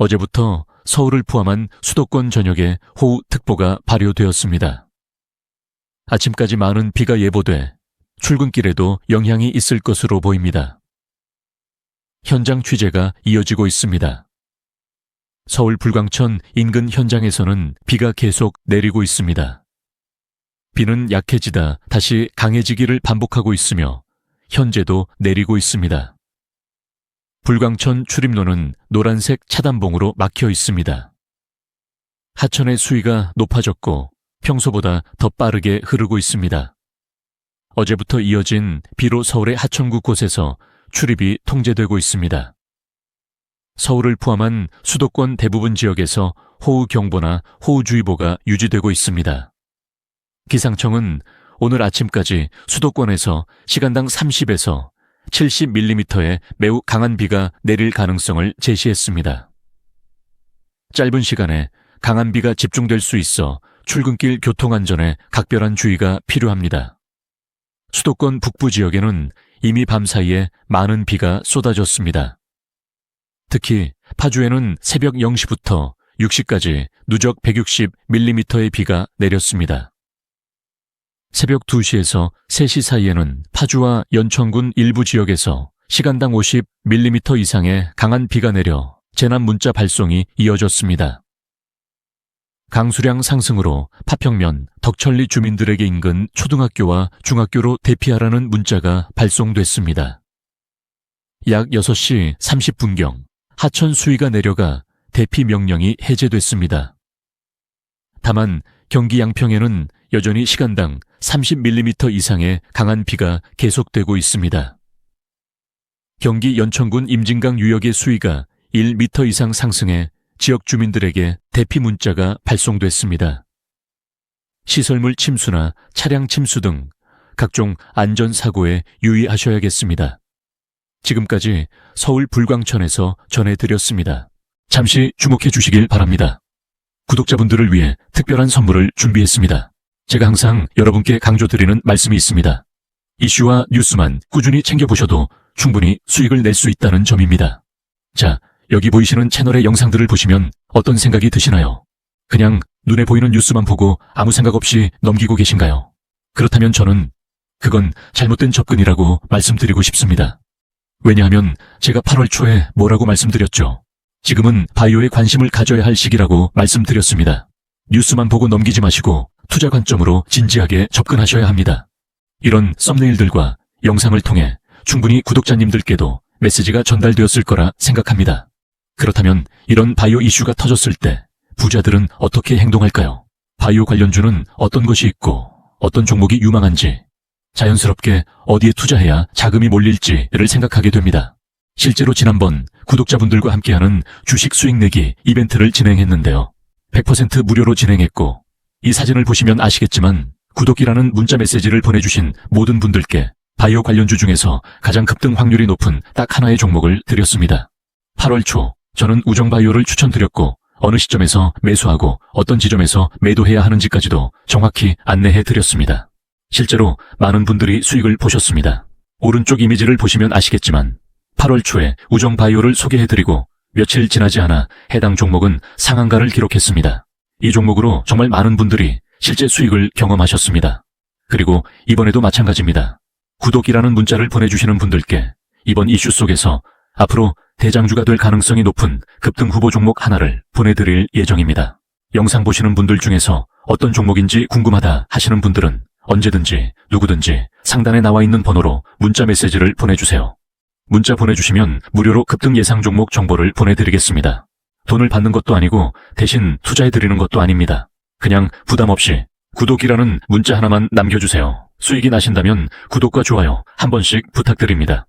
어제부터 서울을 포함한 수도권 전역에 호우특보가 발효되었습니다. 아침까지 많은 비가 예보돼 출근길에도 영향이 있을 것으로 보입니다. 현장 취재가 이어지고 있습니다. 서울 불광천 인근 현장에서는 비가 계속 내리고 있습니다. 비는 약해지다 다시 강해지기를 반복하고 있으며 현재도 내리고 있습니다. 불광천 출입로는 노란색 차단봉으로 막혀 있습니다. 하천의 수위가 높아졌고 평소보다 더 빠르게 흐르고 있습니다. 어제부터 이어진 비로 서울의 하천구 곳에서 출입이 통제되고 있습니다. 서울을 포함한 수도권 대부분 지역에서 호우경보나 호우주의보가 유지되고 있습니다. 기상청은 오늘 아침까지 수도권에서 시간당 30에서 70mm의 매우 강한 비가 내릴 가능성을 제시했습니다. 짧은 시간에 강한 비가 집중될 수 있어 출근길 교통안전에 각별한 주의가 필요합니다. 수도권 북부 지역에는 이미 밤 사이에 많은 비가 쏟아졌습니다. 특히 파주에는 새벽 0시부터 6시까지 누적 160mm의 비가 내렸습니다. 새벽 2시에서 3시 사이에는 파주와 연천군 일부 지역에서 시간당 50mm 이상의 강한 비가 내려 재난 문자 발송이 이어졌습니다. 강수량 상승으로 파평면, 덕천리 주민들에게 인근 초등학교와 중학교로 대피하라는 문자가 발송됐습니다. 약 6시 30분경 하천 수위가 내려가 대피 명령이 해제됐습니다. 다만 경기 양평에는 여전히 시간당 30mm 이상의 강한 비가 계속되고 있습니다. 경기 연천군 임진강 유역의 수위가 1m 이상 상승해 지역 주민들에게 대피 문자가 발송됐습니다. 시설물 침수나 차량 침수 등 각종 안전사고에 유의하셔야겠습니다. 지금까지 서울 불광천에서 전해드렸습니다. 잠시 주목해 주시길 바랍니다. 구독자분들을 위해 특별한 선물을 준비했습니다. 제가 항상 여러분께 강조드리는 말씀이 있습니다. 이슈와 뉴스만 꾸준히 챙겨보셔도 충분히 수익을 낼 수 있다는 점입니다. 자, 여기 보이시는 채널의 영상들을 보시면 어떤 생각이 드시나요? 그냥 눈에 보이는 뉴스만 보고 아무 생각 없이 넘기고 계신가요? 그렇다면 저는 그건 잘못된 접근이라고 말씀드리고 싶습니다. 왜냐하면 제가 8월 초에 뭐라고 말씀드렸죠? 지금은 바이오에 관심을 가져야 할 시기라고 말씀드렸습니다. 뉴스만 보고 넘기지 마시고 투자 관점으로 진지하게 접근하셔야 합니다. 이런 썸네일들과 영상을 통해 충분히 구독자님들께도 메시지가 전달되었을 거라 생각합니다. 그렇다면 이런 바이오 이슈가 터졌을 때 부자들은 어떻게 행동할까요? 바이오 관련주는 어떤 것이 있고 어떤 종목이 유망한지 자연스럽게 어디에 투자해야 자금이 몰릴지를 생각하게 됩니다. 실제로 지난번 구독자분들과 함께하는 주식 수익 내기 이벤트를 진행했는데요. 100% 무료로 진행했고 이 사진을 보시면 아시겠지만 구독이라는 문자 메시지를 보내주신 모든 분들께 바이오 관련주 중에서 가장 급등 확률이 높은 딱 하나의 종목을 드렸습니다. 8월 초 저는 우정바이오를 추천드렸고 어느 시점에서 매수하고 어떤 지점에서 매도해야 하는지까지도 정확히 안내해 드렸습니다. 실제로 많은 분들이 수익을 보셨습니다. 오른쪽 이미지를 보시면 아시겠지만 8월 초에 우정바이오를 소개해드리고 며칠 지나지 않아 해당 종목은 상한가를 기록했습니다. 이 종목으로 정말 많은 분들이 실제 수익을 경험하셨습니다. 그리고 이번에도 마찬가지입니다. 구독이라는 문자를 보내주시는 분들께 이번 이슈 속에서 앞으로 대장주가 될 가능성이 높은 급등 후보 종목 하나를 보내드릴 예정입니다. 영상 보시는 분들 중에서 어떤 종목인지 궁금하다 하시는 분들은 언제든지 누구든지 상단에 나와 있는 번호로 문자 메시지를 보내주세요. 문자 보내주시면 무료로 급등 예상 종목 정보를 보내드리겠습니다. 돈을 받는 것도 아니고 대신 투자해드리는 것도 아닙니다. 그냥 부담 없이 구독이라는 문자 하나만 남겨주세요. 수익이 나신다면 구독과 좋아요 한 번씩 부탁드립니다.